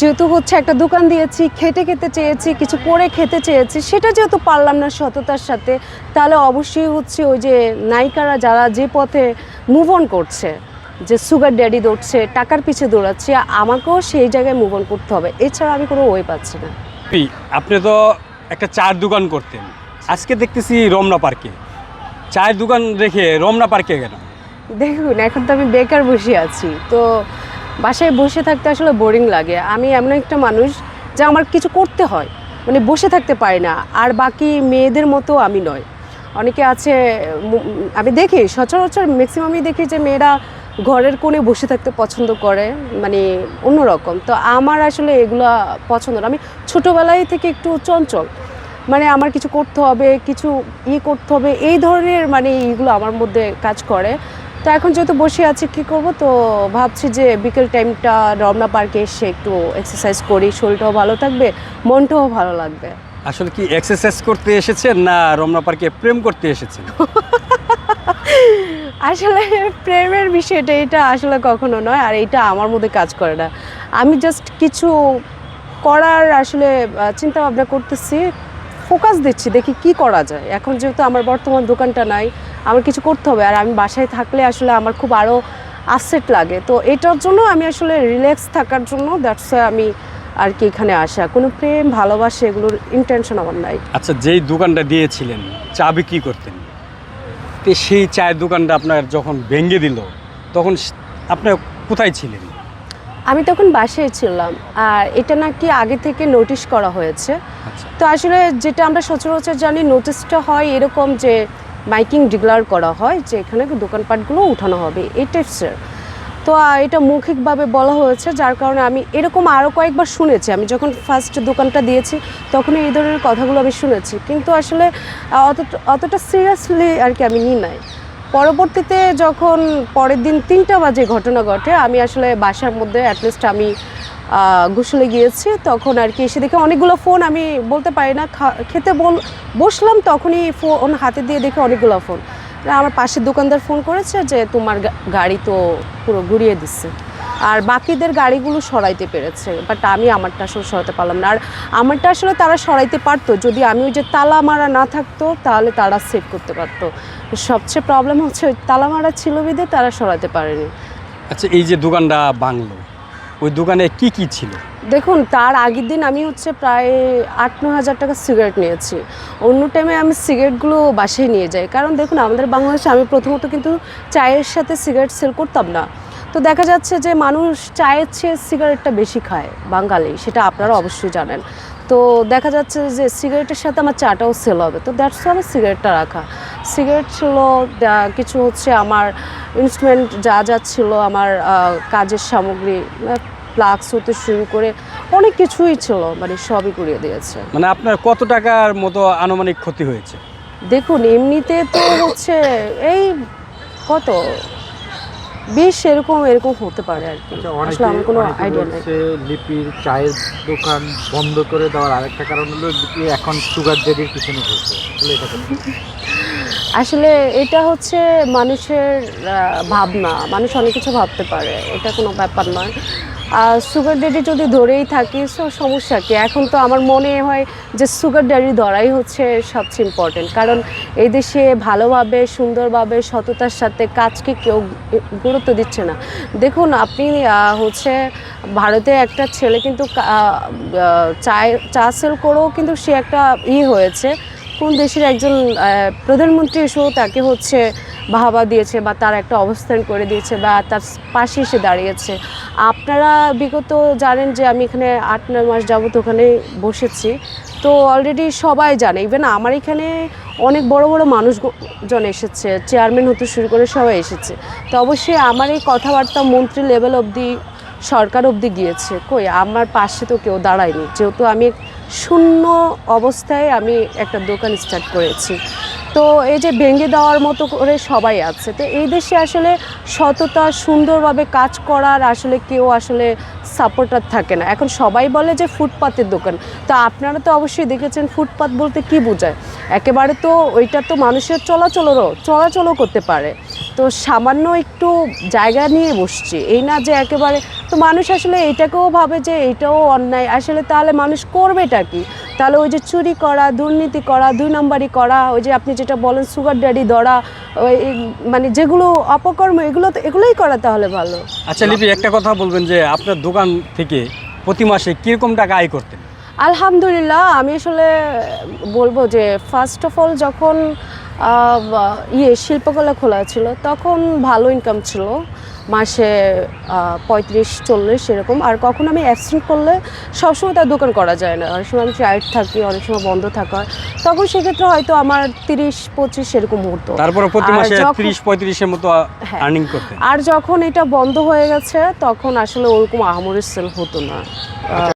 যেহেতু হচ্ছে একটা দোকান দিয়েছি খেটে খেতে চেয়েছি কিছু করে খেতে চেয়েছি সেটা যেহেতু পারলাম না সততার সাথে তাহলে অবশ্যই হচ্ছে ওই যে নায়িকারা যারা যে পথে মুভ অন করছে যে সুগার ড্যাডি দৌড়ছে টাকার পিছে দৌড়াচ্ছে আমাকেও সেই জায়গায় মুভ অন করতে হবে। এছাড়া আমি কোনো ওয়ে পাচ্ছি না। আপনি আপনি তো একটা চায়ের দোকান করতেন। আজকে দেখতেছি রমনা পার্কে। চায়ের দোকান রেখে রমনা পার্কে কেন দেখুন এখন তো আমি বেকার বসে আছি তো বাসায় বসে থাকতে আসলে বোরিং লাগে। আমি এমন একটা মানুষ যে আমার কিছু করতে হয়। মানে বসে থাকতে পারি না। আর বাকি মেয়েদের মতো আমি নয়। অনেকে আছে আমি দেখি, সচরাচর ম্যাক্সিমামই দেখি যে মেয়েরা ঘরের কোণে বসে থাকতে পছন্দ করে মানে অন্যরকম। তো আমার আসলে এগুলো পছন্দ আমি ছোটোবেলায় থেকে একটু চঞ্চল। মানে আমার কিছু করতে হবে, কিছু ই করতে হবে, এই ধরনের মানে এইগুলো আমার মধ্যে কাজ করে। তো এখন যেহেতু বসে আছি কি করব? তো ভাবছি যে বিকেল টাইমটা রমনা পার্কে এসে একটু এক্সারসাইজ করি শরীরটাও ভালো থাকবে মনটাও ভালো লাগবে। আসলে কি এক্সারসাইজ করতে এসেছেন না রমনা পার্কে প্রেম করতে এসেছেন? আসলে প্রেমের বিষয়টা এটা আসলে কখনো নয় আর এটা আমার মধ্যে কাজ করে না। আমি জাস্ট কিছু করার আসলে চিন্তা ভাবনা করতেছি ফোকাস দিচ্ছি, দেখি কি করা যায়। এখন যেহেতু আমার বর্তমান দোকানটা নাই, আমার কিছু করতে হবে। আর আমি বাসায় থাকলে আসলে আমার খুব আরও আসেট লাগে। তো এটার জন্য আমি আসলে রিল্যাক্স থাকার জন্য দ্যাটস আমি আর কি এখানে আসা। কোনো প্রেম, ভালোবাসা এগুলোর ইন্টেনশন আমার নাই। আচ্ছা যেই দোকানটা দিয়েছিলেন, চা বিক্রি করতেন, তো সেই চায়ের দোকানটা আপনার যখন ভেঙে দিল, তখন স- আপনি কোথায় ছিলেন? আমি তখন বাসায় ছিলাম আর এটা নাকি আগে থেকে নোটিশ করা হয়েছে। আচ্ছা। তো আসলে যেটা আমরা সচরাচর জানি নোটিশটা হয় এরকম যে মাইকিং ডিক্লার করা হয় যে এখানে দোকানপাটগুলো উঠানো হবে এই টাইপসের তো এটা মৌখিকভাবে বলা হয়েছে যার কারণে আমি এরকম আরও কয়েকবার শুনেছি। আমি যখন ফার্স্ট দোকানটা দিয়েছি তখন এই ধরনের কথাগুলো আমি শুনেছি। কিন্তু আসলে অতটা অতটা সিরিয়াসলি আর কি আমি নিই নাই। পরবর্তীতে যখন পরের দিন তিনটা বাজে ঘটনা ঘটে, আমি আসলে বাসার মধ্যে অ্যাটলিস্ট আমি গুসলে গিয়েছি, তখন আর কি এসে দেখে অনেকগুলো ফোন আমি বলতে পারি না খেতে বল, বসলাম তখনই ফোন হাতে দিয়ে দেখে অনেকগুলো ফোন আমার পাশের দোকানদার ফোন করেছে যে, তোমার গাড়ি তো পুরো ঘুরিয়ে দিচ্ছে। আর বাকিদের গাড়িগুলো সরাইতে পেরেছে বাট আমি আমারটা আসলে সরাতে পারলাম না। আর আমারটা আসলে তারা সরাইতে পারতো যদি আমি ওই যে তালা মারা না থাকতো তাহলে তারা সেভ করতে পারতো। সবচেয়ে প্রবলেম হচ্ছে ওই তালা মারা ছিল বিধে তারা সরাতে পারেনি। আচ্ছা এই যে দোকানটা বাংলো ওই দোকানে কি কি ছিল? দেখুন তার আগের দিন আমি হচ্ছে প্রায় আট ন হাজার টাকা সিগারেট নিয়েছি। অন্য টাইমে আমি সিগারেটগুলো বাসায় নিয়ে যাই। কারণ দেখুন আমাদের বাংলাদেশে আমি প্রথমত কিন্তু চায়ের সাথে সিগারেট সেল করতাম না। তো দেখা যাচ্ছে যে মানুষ চায়ের চেয়ে সিগারেটটা বেশি খায় বাঙালি সেটা আপনারা অবশ্যই জানেন। তো দেখা যাচ্ছে যে সিগারেটের সাথে আমার চাটাও সেল হবে তো দ্যাটস আমার সিগারেটটা রাখা। সিগারেট ছিল কিছু হচ্ছে আমার ইনস্ট্রুমেন্ট যা যা ছিল আমার কাজের সামগ্রী ফ্লাক্স হতে শুরু করে অনেক কিছুই ছিল মানে সবই করিয়ে দিয়েছে। মানে আপনার কত টাকার মতো আনুমানিক ক্ষতি হয়েছে? দেখুন এমনিতে তো হচ্ছে এই কত? বিশ এরকম এরকম হতে পারে আর কি। আচ্ছা, আসলে আমার কোনো আইডিয়া নেই। লিপির চায়ের দোকান বন্ধ করে দেওয়ার আরেকটা কারণ হলো লিপি এখন সুগার ডেডির পিছনে ঘুরছে। আসলে এটা কেন? আসলে এটা হচ্ছে মানুষের ভাবনা। মানুষ অনেক কিছু ভাবতে পারে। এটা কোনো ব্যাপার নয়। সুগার ড্যাডি যদি ধরেই থাকি, সো সমস্যা কি? এখন তো আমার মনে হয় যে সুগার ড্যাডি ধরাই হচ্ছে সবচেয়ে ইম্পর্টেন্ট কারণ এই দেশে ভালোভাবে, সুন্দরভাবে, সততার সাথে কাজকে কেউ গুরুত্ব দিচ্ছে না। দেখুন, আপনি হচ্ছে ভারতে একটা ছেলে কিন্তু চায়, চা সেল করেও কিন্তু সে একটা ই হয়েছে। কোন দেশের একজন প্রধানমন্ত্রী এসেও তাকে হচ্ছে বাহাবা দিয়েছে বা তার একটা অবস্থান করে দিয়েছে বা তার পাশে এসে দাঁড়িয়েছে। আপনারা বিগত জানেন যে আমি এখানে আট, নয় মাস যাবত ওখানে বসেছি। তো অলরেডি সবাই জানে ইভেন আমার এখানে অনেক বড় বড় মানুষজন এসেছে চেয়ারম্যান হতে শুরু করে সবাই এসেছে। তো অবশ্যই আমার এই কথাবার্তা মন্ত্রী লেভেল অবধি, সরকার অবধি গিয়েছে। কই, আমার পাশে তো কেউ দাঁড়ায়নি। যেহেতু আমি শূন্য অবস্থায় আমি একটা দোকান স্টার্ট করেছি। তো এই যে ভেঙে দেওয়ার মতো করে সবাই আছে, তো এই দেশে আসলে সততা, সুন্দরভাবে কাজ করার আসলে কেউ আসলে সাপোর্টার থাকে না। এখন সবাই বলে যে ফুটপাতের দোকান, তো আপনারা তো অবশ্যই দেখেছেন ফুটপাত বলতে কি বোঝায়? একেবারে তো ওইটা তো মানুষের চলাচলেরও, চলাচলও করতে পারে। তো সামান্য একটু জায়গা নিয়ে বসছি, এই না যে একেবারে, তো মানুষ আসলে এটাকেও ভাবে যে এটাও অন্যায়, আসলে তাহলে মানুষ করবেটা কি? তাহলে ওই যে চুরি করা দুর্নীতি করা দুই নম্বরই করা ওই যে আপনি যেটা বলেন সুগার ড্যাডি ধরা ওই মানে যেগুলো অপকর্ম এগুলো তো এগুলোই করা তাহলে ভালো। আচ্ছা লিপি একটা কথা বলবেন যে আপনার দোকান থেকে প্রতি মাসে কীরকম টাকা আয় করতেন? আলহামদুলিল্লাহ আমি আসলে বলব যে ফার্স্ট অফ অল যখন ইয়ে শিল্পকলা খোলা ছিল। তখন ভালো ইনকাম ছিল। মাসে পঁয়ত্রিশ চল্লিশ এরকম। আর কখন আমি অ্যাবসেন্ট করলে সবসময় তার দোকান করা যায় না। অনেক সময় আমি চাইট থাকি অনেক সময় বন্ধ থাকা। হয় তখন সেক্ষেত্রে হয়তো আমার তিরিশ পঁচিশ এরকম হতো তারপরে প্রতি আর মাসে যখন- পঁয়ত্রিশের মতো হ্যাঁ। আর্নিং করতেন আর যখন এটা বন্ধ হয়ে গেছে তখন আসলে ওরকম আহামরি সেল হতো না।